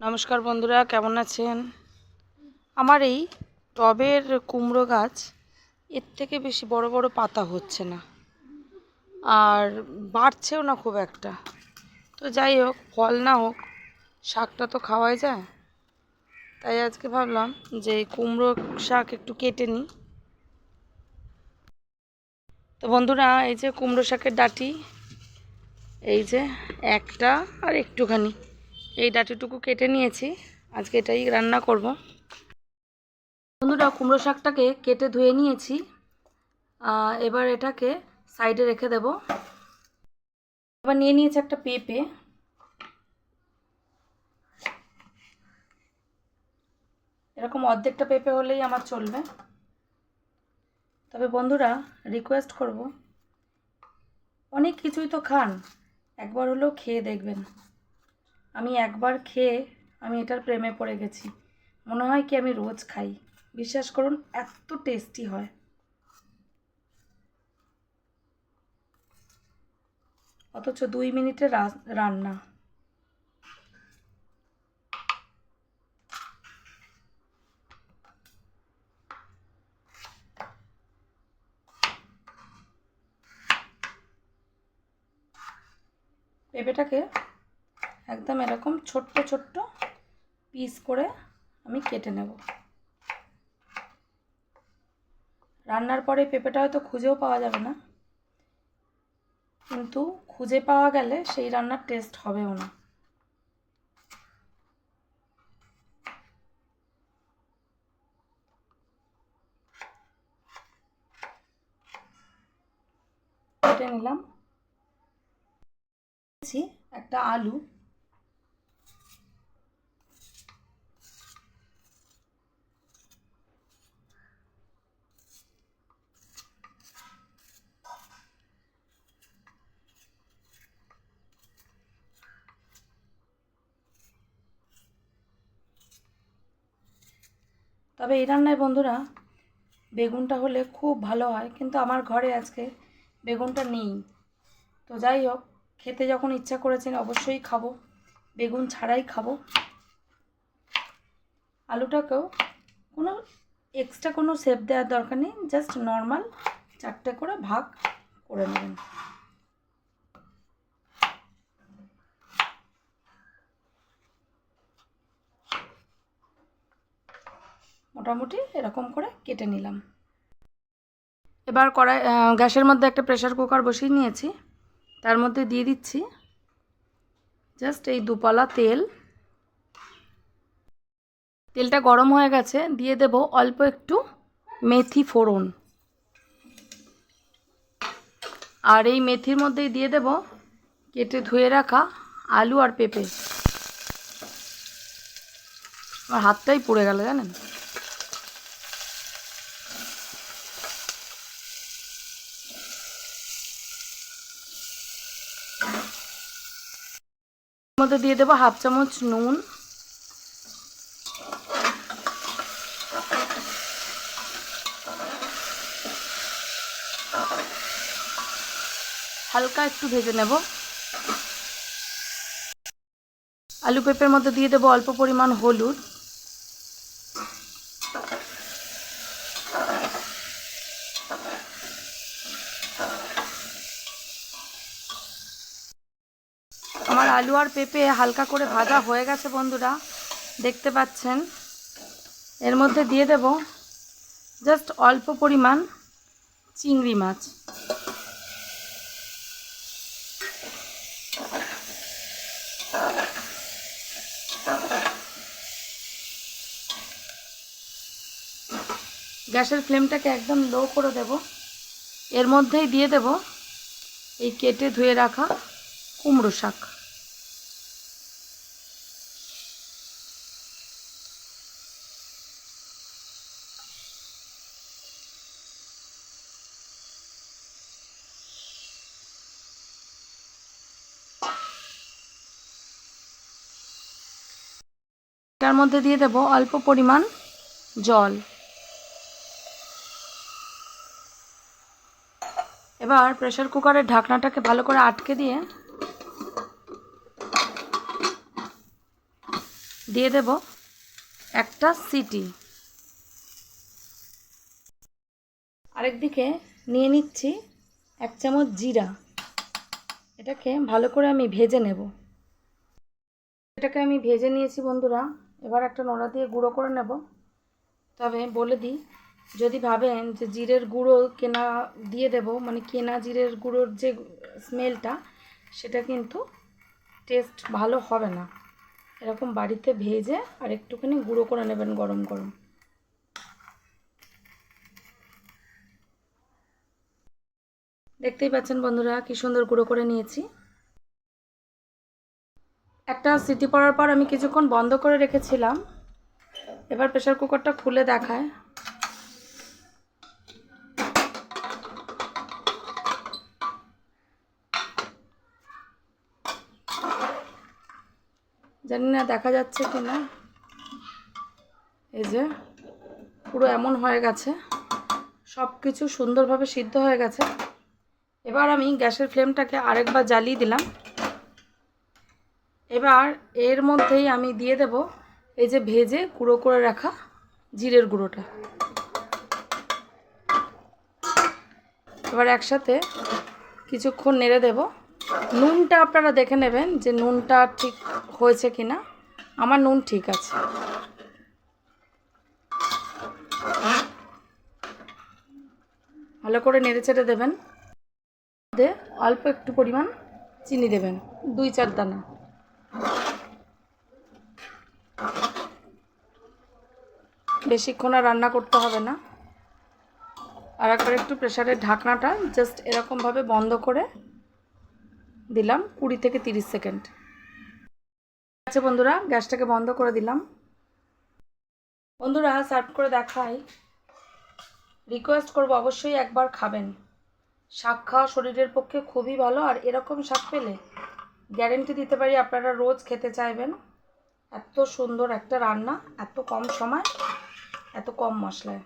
নমস্কার বন্ধুরা, কেমন আছেন? আমার এই টবের কুমড়ো গাছ এর থেকে বেশি বড় বড় পাতা হচ্ছে না, আর বাড়ছেও না খুব একটা। তো যাই হোক, ফল না হোক, শাকটা তো খাওয়াই যায়। তাই আজকে ভাবলাম যে কুমড়ো শাক একটু কেটে নিই। তো বন্ধুরা, এই যে কুমড়ো শাকের ডাটি, এই যে একটা আর একটুখানি। এই ডাঁটিটুকু কেটে নিয়েছি। আজকে এটাই রান্না করব। বন্ধুরা, কুমড়ো শাকটাকে কেটে ধুয়ে নিয়েছি। এবার এটাকে সাইডে রেখে দেব। এবার নিয়ে নিয়েছি একটা পেঁপে। এরকম অর্ধেকটা পেঁপে হলেই আমার চলবে। তবে বন্ধুরা রিকোয়েস্ট করব। অনেক কিছুই তো খান, একবার হলেও খেয়ে দেখবেন। আমি একবার খেয়ে আমি এটার প্রেমে পড়ে গেছি। মনে হয় কি আমি রোজ খাই। বিশ্বাস করুন, এত টেস্টি হয়। অথচ দুই মিনিটে রান্না। পেঁপেটাকে একদম এরকম ছোট্ট ছোট্ট পিস করে আমি কেটে নেব। রান্নার পরে পেঁপেটা হয়তো খুঁজেও পাওয়া যাবে না। কিন্তু খুঁজে পাওয়া গেলে সেই রান্নার টেস্ট হবেও না। কেটে নিলাম। একটা আলু তবে এই রান্নায় বন্ধুরা, বেগুনটা হলে খুব ভালো হয়, কিন্তু আমার ঘরে আজকে বেগুনটা নেই। তো যাই হোক, খেতে যখন ইচ্ছা করেছেন অবশ্যই খাব। বেগুন ছাড়াই খাব। আলুটাকেও কোনো এক্সট্রা কোনো সেপ দেওয়ার দরকার নেই জাস্ট নর্মাল চারটে করে ভাগ করে নেবেন। মোটামুটি এরকম করে কেটে নিলাম। এবার কড়াই গ্যাসের মধ্যে একটা প্রেশার কুকার বসিয়ে নিয়েছি। তার মধ্যে দিয়ে দিচ্ছি জাস্ট এই দুপালা তেল। তেলটা গরম হয়ে গেছে, দিয়ে দেব অল্প একটু মেথি ফোড়ন। আর এই মেথির মধ্যেই দিয়ে দেব কেটে ধুয়ে রাখা আলু আর পেঁপে। আমার হাতটাই পুড়ে গেল জানেন? মধ্যে দিয়ে দেবো হাফ চামচ নুন। হালকা একটু ভেজে নেব। আলু পেঁপের মধ্যে দিয়ে দেবো অল্প পরিমাণ হলুদ। আমার আলু আর পেঁপে হালকা করে ভাজা হয়ে গেছে বন্ধুরা, দেখতে পাচ্ছেন। এর মধ্যে দিয়ে দেব জাস্ট অল্প পরিমাণ চিংড়ি মাছ। গ্যাসের ফ্লেমটাকে একদম লো করে দেব। এর মধ্যেই দিয়ে দেব এই কেটে ধুয়ে রাখা কুমড়ো শাক। তার মধ্যে দিয়ে দেব অল্প পরিমাণ জল। এবার প্রেসার কুকারের ঢাকনাটাকে ভালো করে আটকে দিয়ে দিয়ে দেব একটা সিটি। আরেকদিকে নিয়ে নিচ্ছি এক চামচ জিরা। এটাকে ভালো করে আমি ভেজে নেব। এটাকে আমি ভেজে নিয়েছি বন্ধুরা এবার একটা নোড়া দিয়ে গুঁড়ো করে নেব। তবে বলে দিই, যদি ভাবেন যে জিরের গুঁড়ো কেনা দিয়ে দেব মানে কেনা জিরের গুঁড়োর যে স্মেলটা, সেটা কিন্তু টেস্ট ভালো হবে না। এরকম বাড়িতে ভেজে আর একটুখানি গুঁড়ো করে নেবেন গরম গরম। দেখতেই পাচ্ছেন বন্ধুরা, কি সুন্দর গুঁড়ো করে নিয়েছি। একটা সিটি পড়ার পর আমি কিছুক্ষণ বন্ধ করে রেখেছিলাম। এবার প্রেশার কুকারটা খুলে দেখায়। জানি না দেখা যাচ্ছে কি না এই যে, পুরো এমন হয়ে গেছে। সব কিছু সুন্দরভাবে সিদ্ধ হয়ে গেছে। এবার আমি গ্যাসের ফ্লেমটাকে আরেকবার জ্বালিয়ে দিলাম। এবার এর মধ্যেই আমি দিয়ে দেব এই যে ভেজে গুঁড়ো করে রাখা জিরের গুঁড়োটা। এবার একসাথে কিছুক্ষণ নেড়ে দেব। নুনটা আপনারা দেখে নেবেন যে নুনটা ঠিক হয়েছে কি না আমার নুন ঠিক আছে। ভালো করে নেড়ে চেড়ে দেবেন। অল্প একটু পরিমাণ চিনি দেবেন, দুই চার দানা। বেশিক্ষণ আর রান্না করতে হবে না। আর একবার একটু প্রেশারের ঢাকনাটা জাস্ট এরকমভাবে বন্ধ করে দিলাম কুড়ি থেকে তিরিশ সেকেন্ড। আচ্ছা বন্ধুরা, গ্যাসটাকে বন্ধ করে দিলাম। বন্ধুরা, সার্ভ করে দেখাই। রিকোয়েস্ট করব, অবশ্যই একবার খাবেন। শাক খাওয়া শরীরের পক্ষে খুবই ভালো, আর এরকম শাক পেলে গ্যারেন্টি দিতে পারি আপনারা রোজ খেতে চাইবেন। এত সুন্দর একটা রান্না, এত কম সময়। এত কম মশলায়।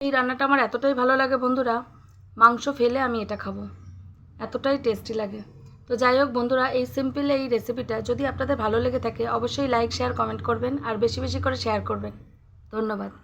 এই রান্নাটা আমার এতটাই ভালো লাগে বন্ধুরা, মাংস ফেলে আমি এটা খাব। এতটাই টেস্টি লাগে। তো যাই হোক বন্ধুরা, এই সিম্পল এই রেসিপিটা যদি আপনাদের ভালো লেগে থাকে, অবশ্যই লাইক শেয়ার কমেন্ট করবেন আর বেশি বেশি করে শেয়ার করবেন। ধন্যবাদ।